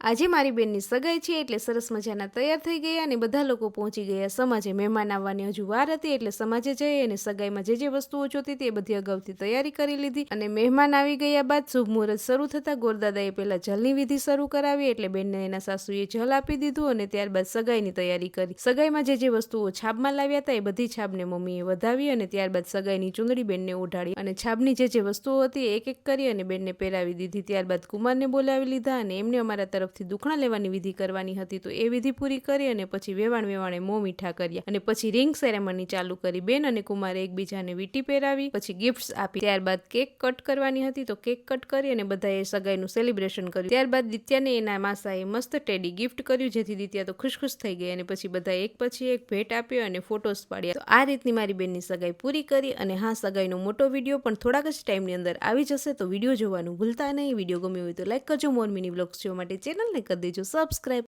આજે મારી બેનની સગાઈ છે એટલે સરસ મજાના તૈયાર થઈ ગયા અને બધા લોકો પહોંચી ગયા. સમાજે મહેમાન આવવાની હજુ વાર હતી એટલે સમાજે જઈ અને સગાઈમાં જે જે વસ્તુઓ જોતી એ બધી અગાઉથી તૈયારી કરી લીધી અને મહેમાન આવી ગયા બાદ શુભ મુહૂર્ત શરૂ થતા ગોરદાદાએ પહેલા જલની વિધિ શરૂ કરાવી એટલે બેનને એના સાસુએ જલ આપી દીધું અને ત્યારબાદ સગાઈની તૈયારી કરી. સગાઈમાં જે જે વસ્તુઓ છાબમાં લાવ્યા હતા એ બધી છાબને મમ્મીએ વધાવી અને ત્યારબાદ સગાઈની ચૂંદડી બેનને ઓઢાડી અને છાબની જે જે વસ્તુઓ હતી એક એક કરી અને બેનને પહેરાવી દીધી. ત્યારબાદ કુમારને બોલાવી લીધા અને એમને અમારા તરફથી દુખણા લેવાની વિધિ કરવાની હતી તો એ વિધિ પૂરી કરી અને પછી વેવાણ વેવાણે મોં મીઠા કર્યા અને પછી રિંગ સેરેમની ચાલુ કરી. બેન અને કુમારે એકબીજાને વીટી પહેરાવી, પછી ગિફ્ટ્સ આપી. ત્યારબાદ કેક કટ કરવાની હતી તો કેક કટ કરી અને બધાએ સગાઈનું સેલિબ્રેશન કર્યું. ત્યારબાદ દિત્યાને એના માસાએ મસ્ત ટેડી ગિફ્ટ કર્યું, જેથી દિત્યા તો ખુશ ખુશ થઈ ગઈ અને પછી બધા એક પછી એક ભેટ આપ્યો અને ફોટોસ પાડ્યા. તો આ રીતની મારી બેનની સગાઈ પૂરી કરી અને હા, સગાઈનો મોટો વીડિયો પણ થોડાક જ ટાઈમની અંદર આવી જશે તો વીડિયો જોવાનું ભૂલતા નહીં. વીડિયો ગમ્યો હોય તો લાઈક કરજો. મોર મિની બ્લોગ્સ જોવા માટે ચેનલને કરી દેજો. સબસ્ક્રાઈબ